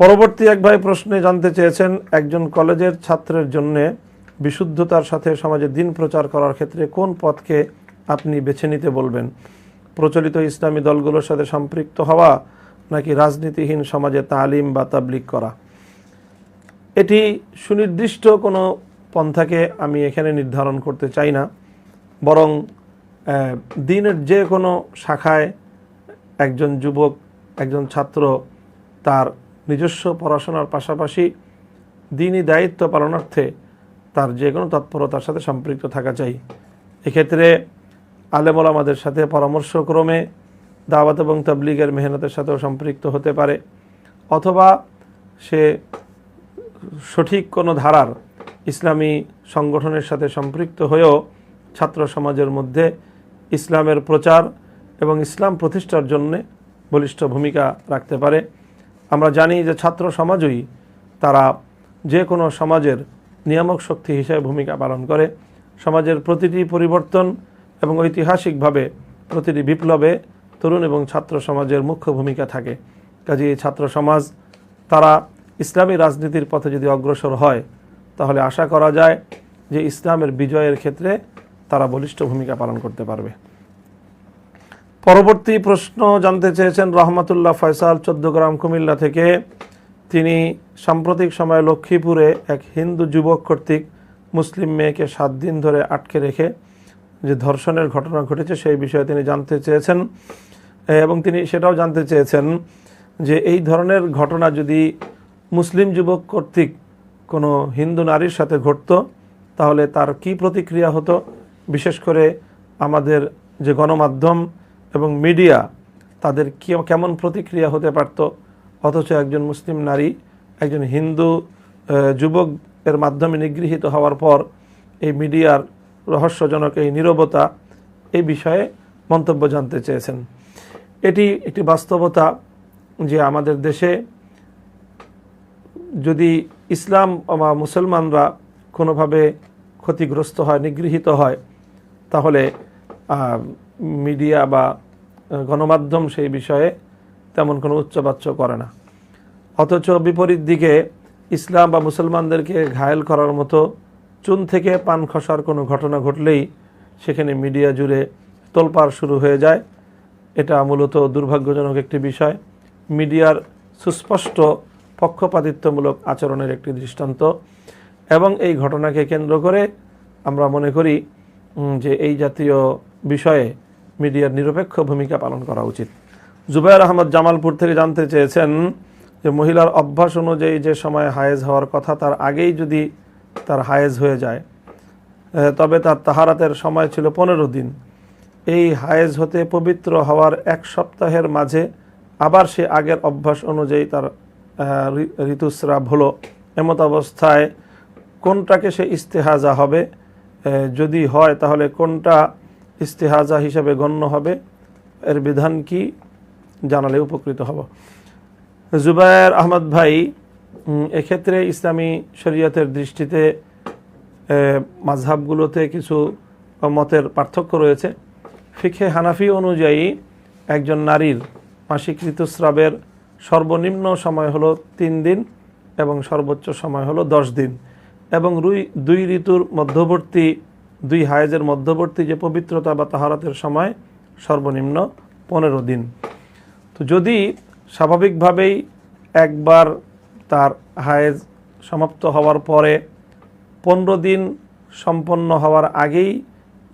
পরবর্তী এক ভাই প্রশ্নে জানতে চেয়েছেন, একজন কলেজের ছাত্রের জন্য বিশুদ্ধতার সাথে সমাজে দিন প্রচার করার ক্ষেত্রে কোন পথকে আপনি বেছে নিতে বলবেন? প্রচলিত ইসলামী দলগুলোর সাথে সম্পৃক্ত হওয়া নাকি রাজনীতিহীন সমাজে তালিম বা তাবলিক করা? এটি সুনির্দিষ্ট কোনো পন্থাকে আমি এখানে নির্ধারণ করতে চাই না, বরং দিনের যে কোনো শাখায় একজন যুবক, একজন ছাত্র তার নিজস্ব পড়াশোনার পাশাপাশি দিনই দায়িত্ব পালনার্থে তার যে কোনো তৎপরতার সাথে সম্পৃক্ত থাকা চাই। এক্ষেত্রে আলেমল আমাদের সাথে পরামর্শক্রমে দাওয়াত এবং তাবলিগের মেহনতের সাথেও সম্পৃক্ত হতে পারে। অথবা সে সঠিক কোনো ধারার ইসলামী সংগঠনের সাথে সম্পৃক্ত হয়েও ছাত্র সমাজের মধ্যে ইসলামের প্রচার এবং ইসলাম প্রতিষ্ঠার জন্যে বলিষ্ঠ ভূমিকা রাখতে পারে। আমরা জানি যে ছাত্র সমাজই তারা যে কোনো সমাজের নিয়ামক শক্তি হিসেবে ভূমিকা পালন করে। সমাজের প্রতিটি পরিবর্তন এবং ঐতিহাসিকভাবে প্রতিটি বিপ্লবে তরুণ এবং ছাত্র সমাজের মুখ্য ভূমিকা থাকে। কাজে ছাত্র সমাজ, তারা ইসলামী রাজনীতির পথে যদি অগ্রসর হয়, তাহলে আশা করা যায় যে ইসলামের বিজয়ের ক্ষেত্রে তারা বলিষ্ঠ ভূমিকা পালন করতে পারবে। পরবর্তী প্রশ্ন জানতে চেয়েছেন রহমতুল্লাহ ফয়সাল চোদ্দগ্রাম কুমিল্লা থেকে। তিনি সাম্প্রতিক সময়ে লক্ষ্মীপুরে এক হিন্দু যুবক কর্তৃক মুসলিম মেয়েকে সাত দিন ধরে আটকে রেখে যে ধর্ষণের ঘটনা ঘটেছে সেই বিষয়ে তিনি জানতে চেয়েছেন। এবং তিনি সেটাও জানতে চেয়েছেন যে এই ধরনের ঘটনা যদি মুসলিম যুবক কর্তৃক কোনো হিন্দু নারীর সাথে ঘটতো, তাহলে তার কি প্রতিক্রিয়া হতো? বিশেষ করে আমাদের যে গণমাধ্যম এবং মিডিয়া তাদের কি কেমন প্রতিক্রিয়া হতে পারত? অথচ একজন মুসলিম নারী, একজন হিন্দু যুবক এর মাধ্যমে নিগৃহীত হওয়ার পর এই মিডিয়ার রহস্যজনক এই নীরবতা এই বিষয়ে মন্তব্য জানতে চেয়েছেন। এটি একটি বাস্তবতা যে আমাদের দেশে যদি ইসলাম বা মুসলমানরা কোনোভাবে ক্ষতিগ্রস্ত হয়, নিগৃহীত হয়, তাহলে মিডিয়া বা গণমাধ্যম সেই বিষয়ে তেমন কোনো উচ্চবাচ্য করে না। অথচ বিপরীত দিকে ইসলাম বা মুসলমানদেরকে ঘায়েল করার মতো চুন থেকে পান খসার কোনো ঘটনা ঘটলেই সেখানে মিডিয়া জুড়ে তোলপাড় শুরু হয়ে যায়। এটা মূলত দুর্ভাগ্যজনক একটি বিষয়। মিডিয়ার সুস্পষ্ট পক্ষপাতিত্বমূলক আচরণের একটি দৃষ্টান্ত। এবং এই ঘটনাকে কেন্দ্র করে আমরা মনে করি যে এই জাতীয় বিষয়ে মিডিয়ার নিরপেক্ষ ভূমিকা পালন করা উচিত। জুবাইর আহমদ জামালপুর থেকে জানতে চেয়েছেন যে মহিলার অভ্যাস অনুযায়ী যে সময় হায়েজ হওয়ার কথা, তার আগেই যদি তার হায়েজ হয়ে যায় তবে তার তাহারাতের সময় ছিল পনেরো দিন। এই হায়েজ হতে পবিত্র হওয়ার এক সপ্তাহের মাঝে আবার সে আগের অভ্যাস অনুযায়ী তার ঋতুস্রাব হলো। এমত অবস্থায় কোনটাকে সে ইস্তেহাজা হবে? যদি হয় তাহলে কোনটা ইস্তেহাজা হিসাবে গণ্য হবে। এর বিধান কি? জানালে উপকৃত হব। জুবায়ের আহমদ ভাই এক্ষেত্রে ইসলামী শরীয়তের দৃষ্টিতে মাঝহাবগুলোতে কিছু মতের পার্থক্য রয়েছে। ফিখে হানাফি অনুযায়ী একজন নারীর মাসিক ঋতুস্রাবের সর্বনিম্ন সময় হলো তিন দিন এবং সর্বোচ্চ সময় হলো দশ দিন এবং রুই, দুই ঋতুর মধ্যবর্তী দুই হায়েজের মধ্যবর্তী যে পবিত্রতা বা তাহারাতের সময়, সর্বনিম্ন পনেরো দিন। তো যদি স্বাভাবিকভাবেই একবার তার হায়েজ সমাপ্ত হওয়ার পরে পনেরো দিন সম্পন্ন হওয়ার আগেই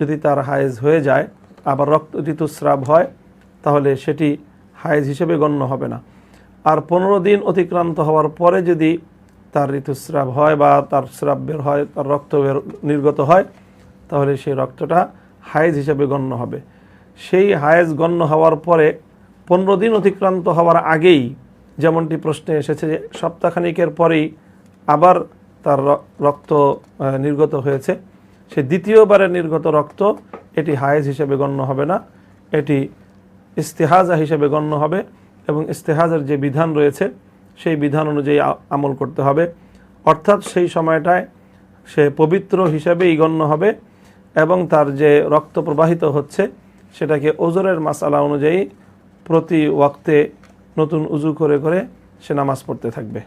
যদি তার হায়েজ হয়ে যায়, আবার রক্ত ঋতুস্রাব হয়, তাহলে সেটি হায়েজ হিসেবে গণ্য হবে না। আর পনেরো দিন অতিক্রান্ত হওয়ার পরে যদি তার ঋতুস্রাব হয় বা তার স্রাব বের হয়, তার রক্ত বের নির্গত হয় তাহলে সেই রক্তটা হায়েজ হিসাবে গণ্য হবে। সেই হায়েজ গণ্য হওয়ার পরে পনেরো দিন অতিক্রান্ত হওয়ার আগেই যেমনটি প্রশ্নে এসেছে যে সপ্তাহখানিকের পরেই আবার তার রক্ত নির্গত হয়েছে। সে দ্বিতীয়বারের নির্গত রক্ত এটি হায়েজ হিসেবে গণ্য হবে না, এটি ইস্তেহাজা হিসেবে গণ্য হবে এবং ইস্তেহাজার যে বিধান রয়েছে সেই বিধান অনুযায়ী আমল করতে হবে। অর্থাৎ সেই সময়টায় সে পবিত্র হিসাবেই গণ্য হবে এবং তার যে রক্ত প্রবাহিত হচ্ছে, সেটাকে ওজরের মাসালা অনুযায়ী প্রতি ওয়াক্তে নতুন উজু করে করে সে নামাজ পড়তে থাকবে।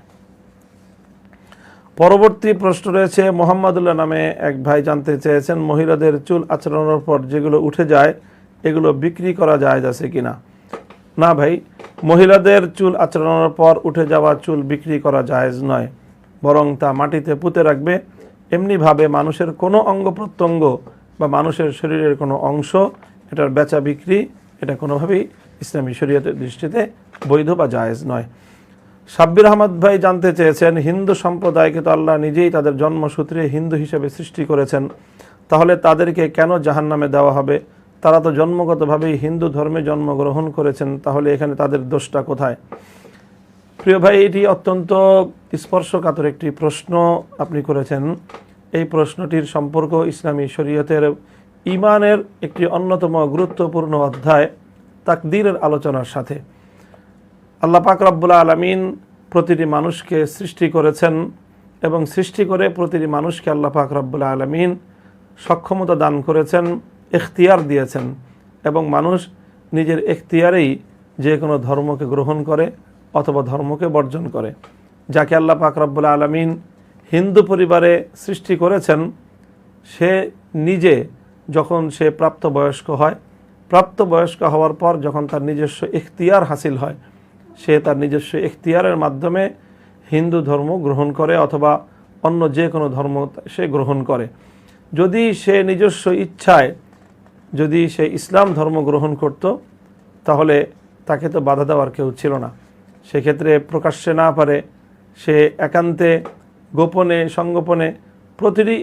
পরবর্তী প্রশ্ন রয়েছে, মোহাম্মদুল্লাহ নামে এক ভাই জানতে চেয়েছেন, মহিলাদের চুল আচরণের পর যেগুলো উঠে যায়, এগুলো বিক্রি করা যায় আছে কিনা? না ভাই, মহিলাদের চুল আচরণের পর উঠে যাওয়া চুল বিক্রি করা জায়েজ নয়, বরং তা মাটিতে পুঁতে রাখবে। এমনিভাবে মানুষের কোনো অঙ্গ প্রত্যঙ্গ বা মানুষের শরীরের কোনো অংশ, এটার বেচা বিক্রি, এটা কোনোভাবেই ইসলামী শরীয়তের দৃষ্টিতে বৈধ বা জায়েজ নয়। সাব্বির আহমদ ভাই জানতে চেয়েছেন, হিন্দু সম্প্রদায়কে তো আল্লাহ নিজেই তাদের জন্মসূত্রে হিন্দু হিসেবে সৃষ্টি করেছেন। তাহলে তাদেরকে কেন জাহান্নামে দেওয়া হবে? তারা তো জন্মগতভাবেই হিন্দু ধর্মে জন্মগ্রহণ করেছেন, তাহলে এখানে তাদের দোষটা কোথায়? প্রিয় ভাই, এটি অত্যন্ত স্পর্শকাতর একটি প্রশ্ন আপনি করেছেন। এই প্রশ্নটির সম্পর্ক ইসলামী শরীয়তের ইমানের একটি অন্যতম গুরুত্বপূর্ণ অধ্যায় তাকদীরের আলোচনার সাথে। আল্লাহ পাক রব্বুল আলমিন প্রতিটি মানুষকে সৃষ্টি করেছেন এবং সৃষ্টি করে প্রতিটি মানুষকে আল্লাহ পাক রব্বুল আলমিন সক্ষমতা দান করেছেন, এখতিয়ার দিয়েছেন এবং মানুষ নিজের এখতিয়ারেই যে কোনো ধর্মকে গ্রহণ করে অথবা ধর্মকে বর্জন করে, যাকে আল্লাহ পাক রব্বুল আলমিন হিন্দু পরিবারে সৃষ্টি করেছেন, সে নিজে যখন সে প্রাপ্তবয়স্ক হয়, প্রাপ্তবয়স্ক হওয়ার পর যখন তার নিজস্ব এখতিয়ার হাসিল হয়, সে তার নিজস্ব এখতিয়ারের মাধ্যমে হিন্দু ধর্ম গ্রহণ করে অথবা অন্য যে কোনো ধর্ম সে গ্রহণ করে। যদি সে নিজস্ব ইচ্ছায় যদি সে ইসলাম ধর্ম গ্রহণ করত, তাহলে তাকে তো বাধা দেওয়ার কেউ ছিল না। সেক্ষেত্রে প্রকাশ্যে না পারে সে একান্তে গোপনে, সংগোপনে প্রতিটি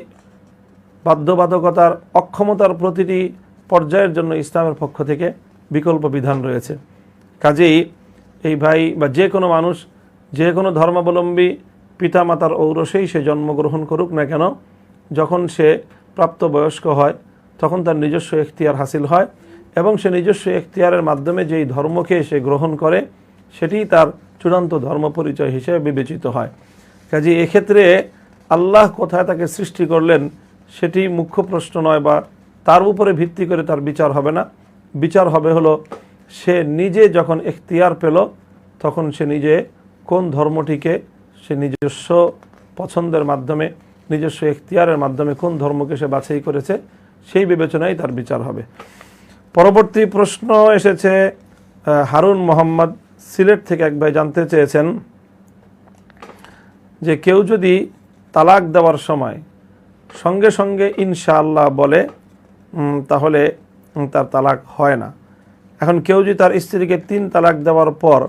বাধ্যবাধকতার, অক্ষমতার প্রতিটি পর্যায়ের জন্য ইসলামের পক্ষ থেকে বিকল্প বিধান রয়েছে। কাজেই এই ভাই বা যে কোনো মানুষ, যে কোনো ধর্মাবলম্বী পিতামাতার ঔরসেই সে জন্মগ্রহণ করুক না কেন, যখন সে প্রাপ্তবয়স্ক হয়, তখন তার নিজস্ব এখতিয়ার হাসিল হয় এবং সে নিজস্ব এখতিয়ারের মাধ্যমে যেই ধর্মকে সে গ্রহণ করে সেটি তার চূড়ান্ত ধর্ম পরিচয় হিসেবে বিবেচিত হয়। কাজে এক্ষেত্রে আল্লাহ কোথায় তাকে সৃষ্টি করলেন সেটি মুখ্য প্রশ্ন নয় বা তার উপরে ভিত্তি করে তার বিচার হবে না। বিচার হবে হলো, সে নিজে যখন এখতিয়ার পেল, তখন সে নিজে কোন ধর্মটিকে, সে নিজস্ব পছন্দের মাধ্যমে, নিজস্ব এখতিয়ারের মাধ্যমে কোন ধর্মকে সে বাছাই করেছে, সেই বিবেচনায় তার বিচার হবে। পরবর্তী প্রশ্ন এসেছে হারুন মোহাম্মদ সিলেট থেকে এক ভাই জানতে চেয়েছেন যে কেউ যদি তালাক দেওয়ার সময় সঙ্গে সঙ্গে ইনশাআল্লাহ বলে তাহলে তার তালাক হয় না। এখন কেউ যদি তার স্ত্রীকে তিন তালাক দেওয়ার পর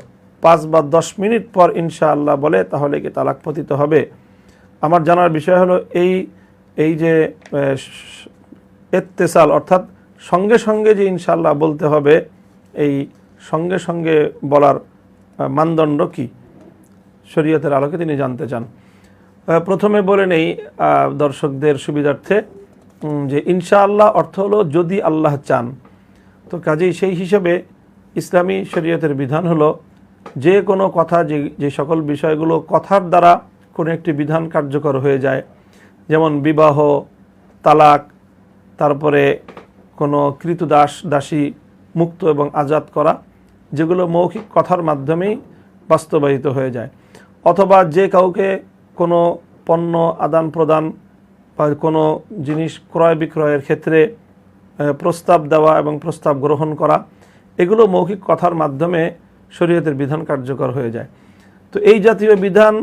পাঁচ বা দশ মিনিট পর ইনশাআল্লাহ বলে, তাহলে কি তালাক পতিত হবে? আমার জানার বিষয় হলো এই এই যে এত্তেসাল, অর্থাৎ সঙ্গে সঙ্গে যে ইনশাআল্লাহ বলতে হবে, এই সঙ্গে সঙ্গে বলার মানদণ্ড কি? শরীয়তের আলোকে তিনি জানতে চান। প্রথমে বলে নেই দর্শকদের সুবিধার্থে যে ইনশাআল্লাহ অর্থ হলো যদি আল্লাহ চান। তো কাজেই সেই হিসেবে ইসলামী শরীয়তের বিধান হলো, যে কোনো কথা, যে যে সকল বিষয়গুলো কথার দ্বারা কোনো একটি বিধান কার্যকর হয়ে যায়, যেমন বিবাহ, তালাক, তারপরে কোনো কৃতদাস, দাসী, মুক্ত এবং আজাদ করা, যেগুলো মৌখিক কথার মাধ্যমেই বাস্তবায়িত হয়ে যায়। অথবা যে কাউকে কোনো পণ্য আদান প্রদান বা কোনো জিনিস ক্রয় বিক্রয়ের ক্ষেত্রে প্রস্তাব দেওয়া এবং প্রস্তাব গ্রহণ করা, এগুলো মৌখিক কথার মাধ্যমে শরীয়তের বিধান কার্যকর হয়ে যায়। তো এই জাতীয় বিধান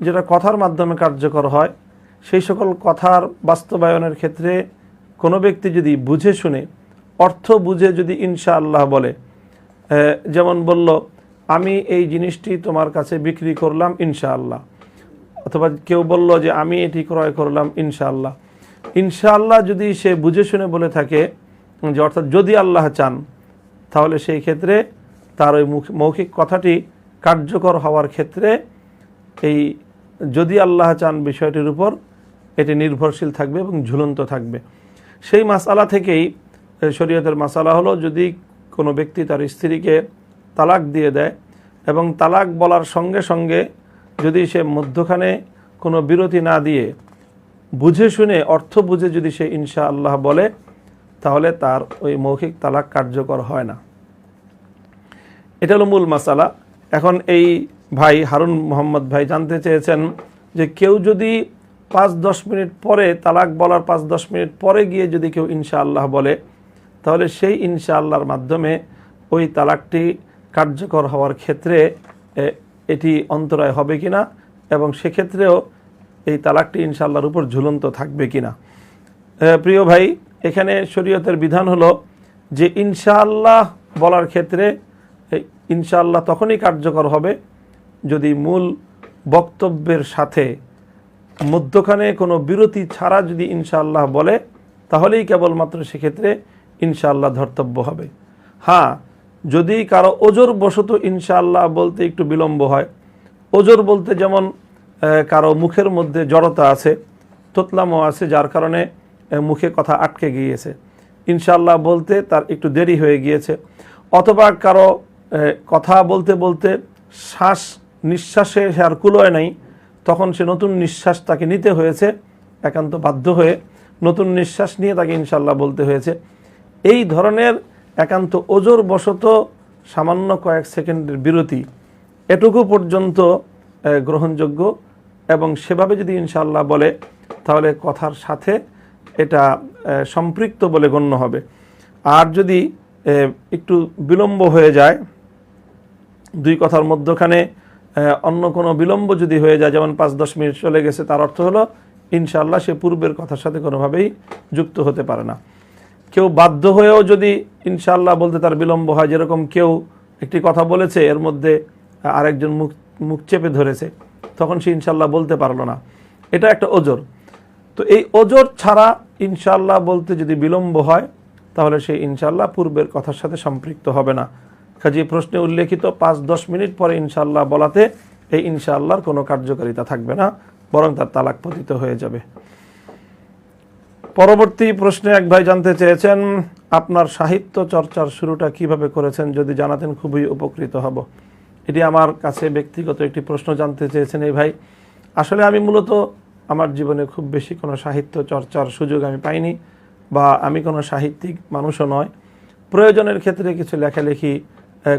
যেটা কথার মাধ্যমে কার্যকর হয়, সেই সকল কথার বাস্তবায়নের ক্ষেত্রে কোনো ব্যক্তি যদি বুঝে শুনে, অর্থ বুঝে যদি ইনশা আল্লাহ বলে যেমন বলল আমি এই জিনিসটি তোমার কাছে বিক্রি করলাম ইনশাআল্লাহ। অথবা কেউ বলল যে আমি এটি ক্রয় করলাম ইনশাআল্লাহ। ইনশাআল্লাহ যদি সে বুঝে শুনে বলে থাকে, যে অর্থাৎ যদি আল্লাহ চান, তাহলে সেই ক্ষেত্রে তার ওই মুখ- মৌখিক কথাটি কার্যকর হওয়ার ক্ষেত্রে এই যদি আল্লাহ চান বিষয়টির উপর, এটি নির্ভরশীল থাকবে এবং ঝুলন্ত থাকবে। সেই মাসালা থেকেই, শরীয়তের মাসালা হলো যদি কোনো ব্যক্তি তার স্ত্রীকে তালাক দিয়ে দেয় এবং তালাক বলার সঙ্গে সঙ্গে যদি সে মধ্যখানে কোনো বিরতি না দিয়ে বুঝে শুনে, অর্থ বুঝে যদি সে ইনশা আল্লাহ বলে, তাহলে তার ওই মৌখিক তালাক কার্যকর হয় না। এটা হলো মূল মাসালা। এখন এই ভাই হারুন মোহাম্মদ ভাই জানতে চেয়েছেন যে কেউ যদি পাঁচ দশ মিনিট পরে তালাক বলার পাঁচ দশ মিনিট পরে গিয়ে যদি কেউ ইনশাআল্লাহ বলে, তাহলে সেই ইনশাআল্লাহর মাধ্যমে ওই তালাকটি কার্যকর হওয়ার ক্ষেত্রে এটি অন্তরায় হবে কি না এবং সেক্ষেত্রেও এই তালাকটি ইনশাআল্লাহর উপর ঝুলন্ত থাকবে কি না প্রিয় ভাই, এখানে শরীয়তের বিধান হলো যে ইনশাআল্লাহ বলার ক্ষেত্রে ইনশাআল্লাহ তখনই কার্যকর হবে যদি মূল বক্তব্যের সাথে মধ্যখানে কোনো বিরতি ছাড়া যদি ইনশাআল্লাহ বলে, তাহলেই কেবলমাত্র সেক্ষেত্রে ইনশাআল্লাহ ধর্তব্য হবে। হ্যাঁ যদি কারও ওজোর বশত ইনশাআল্লাহ বলতে একটু বিলম্ব হয়, ওজোর বলতে যেমন কারও মুখের মধ্যে জড়তা আছে তোতলামও আছে, যার কারণে মুখে কথা আটকে গিয়েছে। ইনশাআল্লাহ বলতে তার একটু দেরি হয়ে গিয়েছে। অথবা কারও কথা বলতে বলতে শ্বাস নিঃশ্বাসে সে আর কুলোয় নাই, তখন সে নতুন নিঃশ্বাস তাকে নিতে হয়েছে, একান্ত বাধ্য হয়ে নতুন নিঃশ্বাস নিয়ে তাকে ইনশাল্লাহ বলতে হয়েছে। এই ধরনের একান্ত ওজোর বশত সামান্য কয়েক সেকেন্ডের বিরতি। এটুকু পর্যন্ত গ্রহণযোগ্য এবং সেভাবে যদি ইনশাল্লাহ বলে, তাহলে কথার সাথে এটা সম্পৃক্ত বলে গণ্য হবে। আর যদি একটু বিলম্ব হয়ে যায়, দুই কথার মধ্যখানে অন্য কোনো বিলম্ব যদি হয়ে যায়, যেমন পাঁচ দশ মিনিট চলে গেছে, তার অর্থ হলো, ইনশাআল্লাহ সে পূর্বের কথার সাথে কোনোভাবেই যুক্ত হতে পারে না। কেউ বাধ্য হয়েও যদি ইনশাল্লাহ বলতে তার বিলম্ব হয়, যেরকম কেউ একটি কথা বলেছে, এর মধ্যে আরেকজন মুখ মুখ চেপে ধরেছে, তখন সে ইনশাল্লাহ বলতে পারল না। এটা একটা ওজোর। তো এই ওজোর ছাড়া ইনশাল্লাহ বলতে যদি বিলম্ব হয়, তাহলে সে ইনশাল্লাহ পূর্বের কথার সাথে সম্পৃক্ত হবে না। কাজে প্রশ্নে উল্লেখিত পাঁচ দশ মিনিট পরে ইনশাল্লাহ বলাতে এই ইনশাআল্লাহর কোনো কার্যকারিতা থাকবে না, বরং তার তালাক পতিত হয়ে যাবে। পরবর্তী প্রশ্নে এক ভাই জানতে চেয়েছেন, আপনার সাহিত্য চর্চার শুরুটা কীভাবে করেছেন যদি জানাতেন খুবই উপকৃত হব। এটি আমার কাছে ব্যক্তিগত একটি প্রশ্ন জানতে চেয়েছেন এই ভাই। আসলে আমি মূলত আমার জীবনে খুব বেশি কোনো সাহিত্য চর্চার সুযোগ আমি পাইনি বা আমি কোনো সাহিত্যিক মানুষও নয়। প্রয়োজনের ক্ষেত্রে কিছু লেখালেখি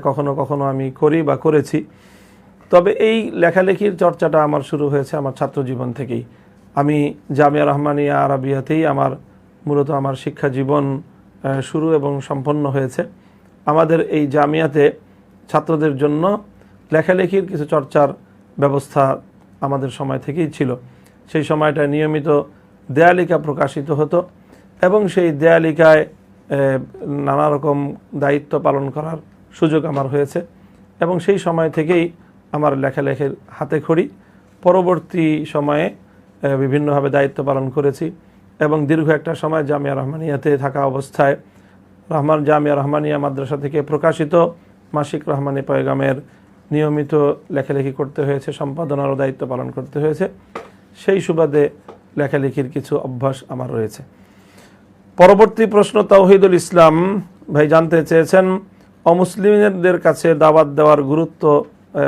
কখনো কখনো আমি করি বা করেছি। তবে এই লেখালেখির চর্চাটা আমার শুরু হয়েছে আমার ছাত্র জীবন থেকেই। আমি জামিয়া রহমানিয়া আরবিয়াতেই আমার, মূলত আমার শিক্ষা জীবন শুরু এবং সম্পন্ন হয়েছে। আমাদের এই জামিয়াতে ছাত্রদের জন্য লেখালেখির কিছু চর্চার ব্যবস্থা আমাদের সময় থেকেই ছিল। সেই সময়টা নিয়মিত দেয়ালিকা প্রকাশিত হতো এবং সেই দেয়ালিকায় নানা রকম দায়িত্ব পালন করার সুযোগ আমার হয়েছে এবং সেই সময় থেকেই আমার লেখালেখির হাতে খড়ি। পরবর্তী সময়ে বিভিন্নভাবে দায়িত্ব পালন করেছি এবং দীর্ঘ একটা সময় জামিয়া রহমানিয়াতে থাকা অবস্থায় রহমান জামিয়া রহমানিয়া মাদ্রাসা থেকে প্রকাশিত মাসিক রহমানি পয়গামের নিয়মিত লেখালেখি করতে হয়েছে, সম্পাদনারও দায়িত্ব পালন করতে হয়েছে। সেই সুবাদে লেখালেখির কিছু অভ্যাস আমার রয়েছে। পরবর্তী প্রশ্ন, তাওহিদুল ইসলাম ভাই জানতে চেয়েছেন, অমুসলিমদের কাছে দাওয়াত দেওয়ার গুরুত্ব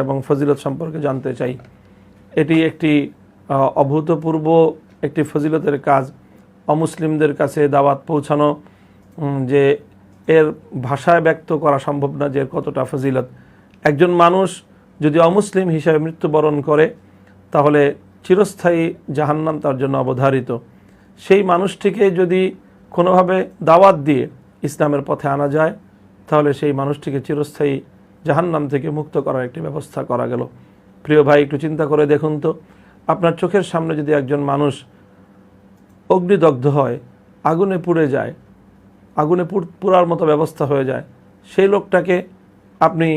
এবং ফজিলত সম্পর্কে জানতে চাই। এটি একটি অভূতপূর্ব একটি ফজিলতের কাজ। অমুসলিমদের কাছে দাওয়াত পৌঁছানো যে এর ভাষায় ব্যক্ত করা সম্ভব না, যে এর কতটা ফজিলত। একজন মানুষ যদি অমুসলিম হিসাবে মৃত্যুবরণ করে, তাহলে চিরস্থায়ী জাহান্নাম তার জন্য অবধারিত। সেই মানুষটিকে যদি কোনোভাবে দাওয়াত দিয়ে ইসলামের পথে আনা যায়, তাহলে সেই মানুষটিকে চিরস্থায়ী জাহান্নাম থেকে মুক্ত করার একটি ব্যবস্থা করা গেল। প্রিয় ভাই, একটু চিন্তা করে দেখুন তো। আপনার চোখের সামনে যদি একজন মানুষ অগ্নিদগ্ধ হয়, আগুনে পুড়ে যায়, আগুনে পুরার মতো ব্যবস্থা হয়ে যায়, সেই লোকটাকে আপনি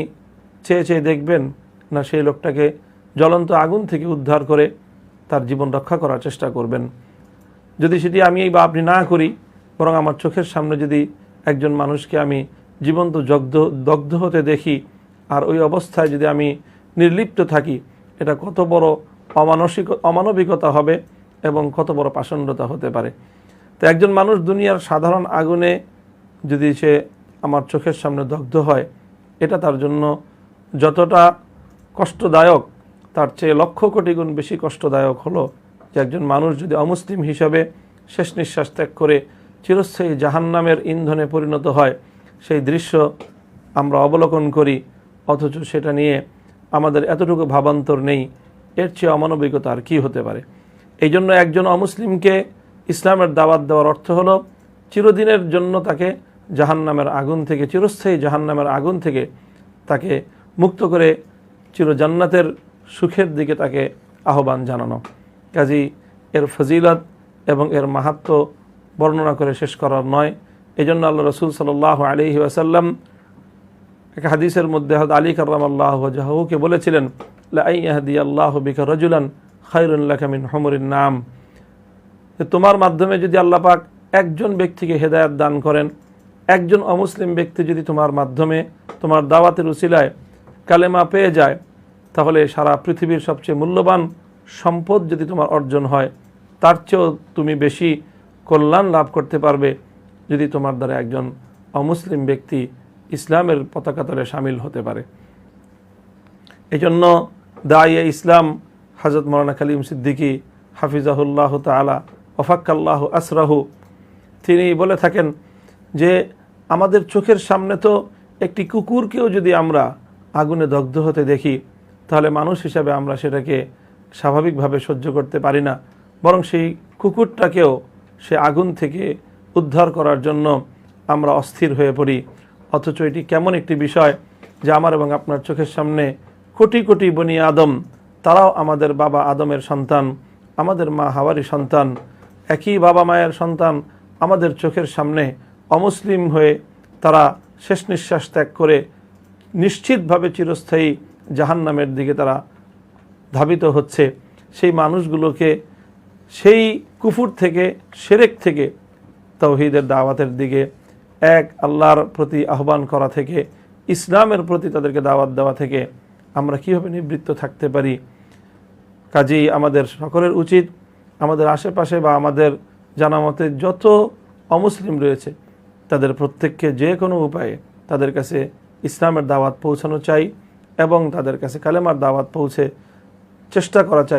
চেয়ে চেয়ে দেখবেন না সেই লোকটাকে জ্বলন্ত আগুন থেকে উদ্ধার করে তার জীবন রক্ষা করার চেষ্টা করবেন। যদি সেটি আমি বা আপনি না করি, বরং আমার চোখের সামনে যদি একজন মানুষকে আমি জীবন্ত জগ্ধ দগ্ধ হতে দেখি, আর ওই অবস্থায় যদি আমি নির্লিপ্ত থাকি, এটা কত বড় অমানসিক অমানবিকতা হবে এবং কত বড় পাষণ্ডতা হতে পারে। তো একজন মানুষ দুনিয়ার সাধারণ আগুনে যদি সে আমার চোখের সামনে দগ্ধ হয়, এটা তার জন্য যতটা কষ্টদায়ক, তার চেয়ে লক্ষ কোটি গুণ বেশি কষ্টদায়ক হলো যে একজন মানুষ যদি অমুসলিম হিসাবে শেষ নিঃশ্বাস ত্যাগ করে চিরস্থায়ী জাহান্নামের ইন্ধনে পরিণত হয়, সেই দৃশ্য আমরা অবলোকন করি, অথচ সেটা নিয়ে আমাদের এতটুকু ভাবান্তর নেই। এর চেয়ে অমানবিকতা আর কী হতে পারে? এই জন্য একজন অমুসলিমকে ইসলামের দাওয়াত দেওয়ার অর্থ হলো, চিরদিনের জন্য তাকে জাহান্নামের আগুন থেকে, চিরস্থায়ী জাহান্নামের আগুন থেকে তাকে মুক্ত করে চিরজান্নাতের সুখের দিকে তাকে আহ্বান জানানো। কাজী এর ফজিলত এবং এর মাহাত্ম বর্ণনা করে শেষ করার নয়। এই জন্য আল্লাহ রসুল সাল্লাহ আলহি আসাল্লাম এক হাদিসের মধ্যে আলী কার্লাম আল্লাহ জাহুকে বলেছিলেন রজুলান নাম। তোমার মাধ্যমে যদি আল্লাহ পাক একজন ব্যক্তিকে হেদায়াত দান করেন, একজন অমুসলিম ব্যক্তি যদি তোমার মাধ্যমে তোমার দাওয়াতের উসিলায় কালেমা পেয়ে যায়, তাহলে সারা পৃথিবীর সবচেয়ে মূল্যবান সম্পদ যদি তোমার অর্জন হয়, তার চেয়েও তুমি বেশি কল্যাণ লাভ করতে পারবে যদি তোমার দ্বারা একজন অমুসলিম ব্যক্তি ইসলামের পতাকা তলে সামিল হতে পারে। এই জন্য দাইয়া ইসলাম হজরত মৌলানা কালিম সিদ্দিকী হাফিজাহুল্লাহ তালা ওফাক্কাল্লাহ আসরাহু, তিনি বলে থাকেন যে, আমাদের চোখের সামনে তো একটি কুকুরকেও যদি আমরা আগুনে দগ্ধ হতে দেখি, তাহলে মানুষ হিসাবে আমরা সেটাকে স্বাভাবিকভাবে সহ্য করতে পারি না। বরং সেই কুকুরটাকেও সে আগুন থেকে উদ্ধার করার জন্য আমরা অস্থির হয়ে পড়ি। অথচ এটি কেমন একটি বিষয় যে আমার এবং আপনার চোখের সামনে কোটি কোটি বনি আদম, তারাও আমাদের বাবা আদমের সন্তান, আমাদের মা হাওয়ারি সন্তান, একই বাবা মায়ের সন্তান আমাদের চোখের সামনে অমুসলিম হয়ে তারা শেষ নিঃশ্বাস ত্যাগ করে নিশ্চিতভাবে চিরস্থায়ী জাহান্নামের দিকে তারা ধাবিত হচ্ছে। সেই মানুষগুলোকে সেই কুফুর থেকে, সেরেক থেকে তৌহিদের দাওয়াতের দিকে এক, আল্লাহর প্রতি আহ্বান করা থেকে, ইসলামের প্রতি তাদেরকে দাওয়াত দেওয়া থেকে আমরা কীভাবে নিবৃত্ত থাকতে পারি? কাজেই আমাদের সকলের উচিত, আমাদের আশেপাশে বা আমাদের জানা মতে যত অমুসলিম রয়েছে, তাদের প্রত্যেককে যে কোনো উপায়ে তাদের কাছে ইসলামের দাওয়াত পৌঁছানো চাই এবং তাদের কাছে কালেমার দাওয়াত পৌঁছে চেষ্টা করা চাই।